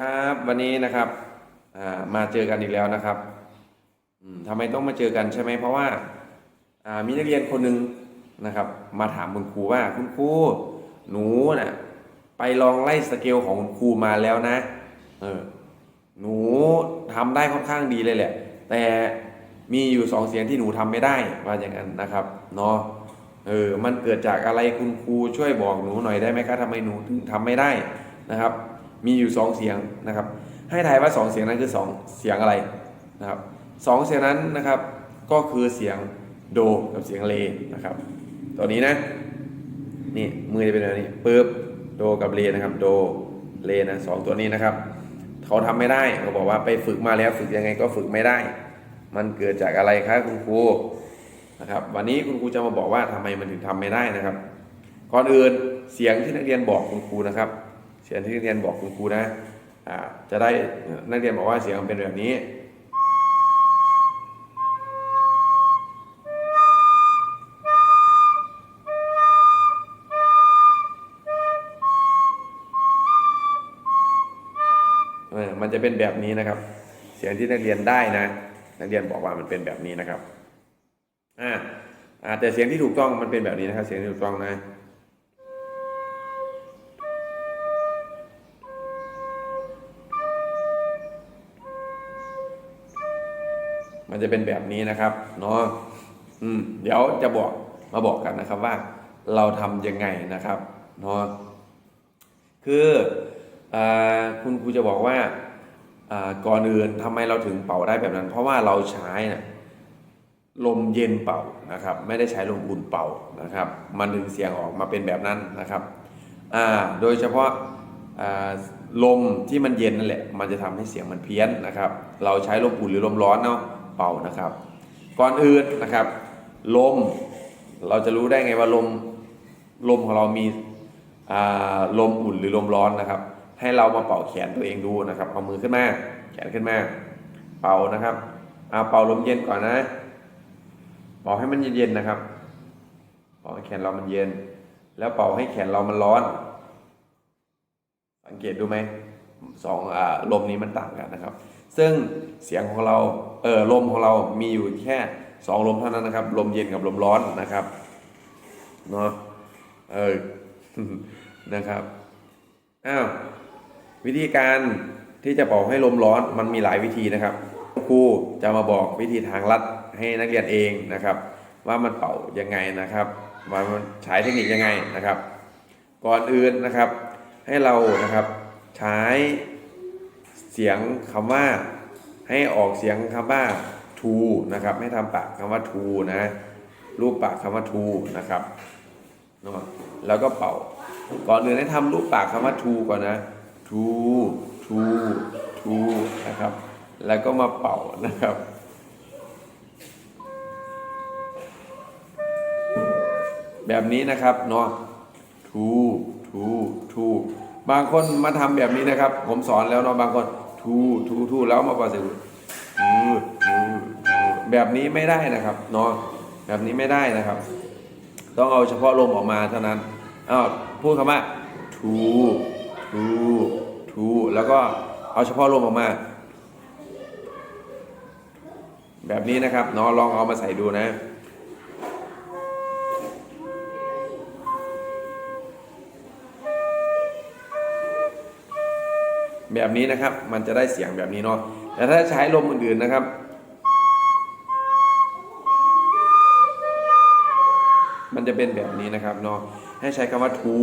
ครับวันนี้นะครับมาเจอกันอีกแล้วนะครับทำไมต้องมาเจอกันใช่ไหมเพราะว่ามีนักเรียนคนหนึ่งนะครับ มาถามคุณครูว่าคุณครูหนูน่ะไปลองไล่สเกลของคุณครูมาแล้วนะเออหนูทำได้ค่อนข้างดีเลยแหละ แต่มีอยู่สองเสียงที่หนูทำไม่ได้ว่าอย่างนั้นนะครับเนาะเออมันเกิดจากอะไรคุณครูช่วยบอกหนูหน่อยได้ไหมครับทำไมหนูถึงทำไม่ได้นะครับ มีอยู่สองเสียงนะครับ ให้ทายว่าสองเสียงนั้นคือสองเสียงอะไรนะครับสองเสียงนั้นนะครับ ก็คือเสียงโดกับเสียงเลนะครับ ตัวนี้นะนี่มือจะเป็นแบบนี้ปึ๊บโดกับเลนะครับ โดเลนะสองตัวนี้นะครับ เขาทำไม่ได้เขาบอกว่าไปฝึกมาแล้วฝึกยังไงก็ฝึกไม่ได้ มันเกิดจากอะไรครับคุณครูนะครับวันนี้คุณครูจะมาบอกว่าทำไมมันถึงทำไม่ได้นะครับ ก่อนอื่นเสียงที่นักเรียนบอกคุณครูนะครับ เสียงที่นักเรียนบอกคุณครูนะจะได้นักเรียนบอกว่าเสียงมันเป็นแบบนี้ มันจะเป็นแบบนี้นะครับ เสียงที่นักเรียนได้นะ นักเรียนบอกว่ามันเป็นแบบนี้นะครับอ่าแต่เสียงที่ถูกต้องมันเป็นแบบนี้นะครับ เสียงที่ถูกต้องนะ มันจะเป็นแบบนี้นะครับเนาะอืมเดี๋ยวจะบอกมาบอกกันนะครับว่าเราทำยังไงนะครับเนาะคืออคุณครูจะบอกว่าก่อนอื่นทำไมเราถึงเป่าได้แบบนั้น เพราะว่าเราใช้นะลมเย็นเป่านะครับ ไม่ได้ใช้ลมอุ่นเป่านะครับ มันถึงเสียงออกมาเป็นแบบนั้นนะครับโดยเฉพาะลมที่มันเย็นนั่นแหละ มันจะทำให้เสียงมันเพี้ยนนะครับ เราใช้ลมอุ่นหรือลมร้อนเนาะ เป่านะครับ ก่อนอื่นนะครับ ลมเราจะรู้ได้ไงว่าลมลมของเรามีลมอุ่นหรือลมร้อนนะครับ ให้เรามาเป่าแขนตัวเองดูนะครับเอามือขึ้นมาแขนขึ้นมา เป่านะครับเอาเป่าลมเย็นก่อนนะเป่าให้มันเย็นๆนะครับเป่าให้แขนเรามันเย็น แล้วเป่าให้แขนเรามันร้อน สังเกตดูไหมสองอลมนี้มันต่างกันนะครับ ซึ่งเสียงของเราเออลมของเรามีอยู่แค่สองลมเท่านั้นนะครับ ลมเย็นกับลมร้อนนะครับเนาะเออนะครับอ้าววิธีการที่จะเป่าให้ลมร้อนมันมีหลายวิธีนะครับครูจะมาบอกวิธีทางลัดให้นักเรียนเองนะครับ ว่ามันเป่ายังไงนะครับว่ามันใช้เทคนิคยังไงนะครับ ก่อนอื่นนะครับ ให้เรานะครับใช้ เสียงคำว่าให้ออกเสียงคำว่าทูนะครับให้ทำปากคำว่าทูนะ รูปปากคำว่าทูนะครับเนาะแล้วก็เป่า ก่อนอื่นให้ทำรูปปากคำว่าทูก่อนนะทูทูทูนะครับ แล้วก็มาเป่านะครับแบบนี้นะครับเนาะทูทูทู บางคนมาทำแบบนี้นะครับ ผมสอนแล้วเนาะบางคนทูทูทูแล้วมาป่าเสียงทูทูทูแบบนี้ไม่ได้นะครับเนาะแบบนี้ไม่ได้นะครับ ต้องเอาเฉพาะลมออกมาเท่านั้นอ้าวพูดคำว่าทูทูทูแล้วก็เอาเฉพาะลมออกมา แบบนี้นะครับเนาะลองเอามาใส่ดูนะ แบบนี้นะครับ มันจะได้เสียงแบบนี้เนาะแต่ถ้าใช้ลมอื่นๆนะครับ มันจะเป็นแบบนี้นะครับเนาะให้ใช้คำว่าทู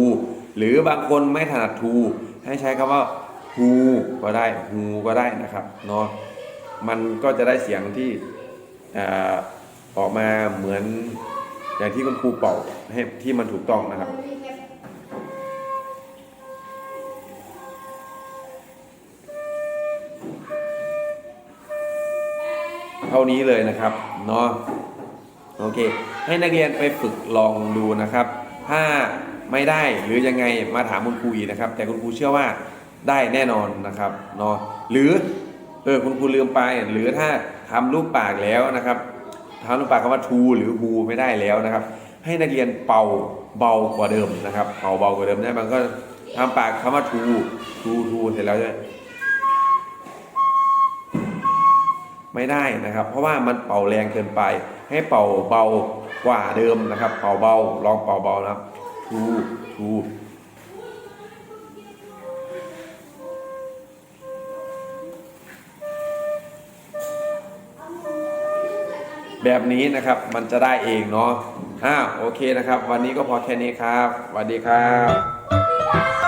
หรือบางคนไม่ถนัดทูให้ใช้คำว่าฮูก็ได้ฮูก็ได้นะครับเนาะมันก็จะได้เสียงที่อ่าออกมาเหมือนอย่างที่คุณครูเป่าให้ที่มันถูกต้องนะครับ เท่านี้เลยนะครับเนาะโอเค ให้นักเรียนไปฝึกลองดูนะครับ ถ้าไม่ได้หรือยังไงมาถามคุณครูอีกนะครับ แต่คุณครูเชื่อว่าได้แน่นอนนะครับเนาะหรือเออคุณครูลืมไป หรือถ้าทำรูปปากแล้วนะครับทำรูปปากคำว่าทูหรือฮูไม่ได้แล้วนะครับ ให้นักเรียนเป่าเบากว่าเดิมนะครับ เป่าเบากว่าเดิมได้มันก็ทำปากคำว่าทูทูทูเสร็จแล้วใช่ไหม ไม่ได้นะครับ เพราะว่ามันเป่าแรงเกินไป ให้เป่าเบากว่าเดิมนะครับ เป่าเบาลองเป่าเบานะครับทูทูแบบนี้นะครับมันจะได้เองเนาะอ่าโอเคนะครับ วันนี้ก็พอแค่นี้ครับสวัสดีครับ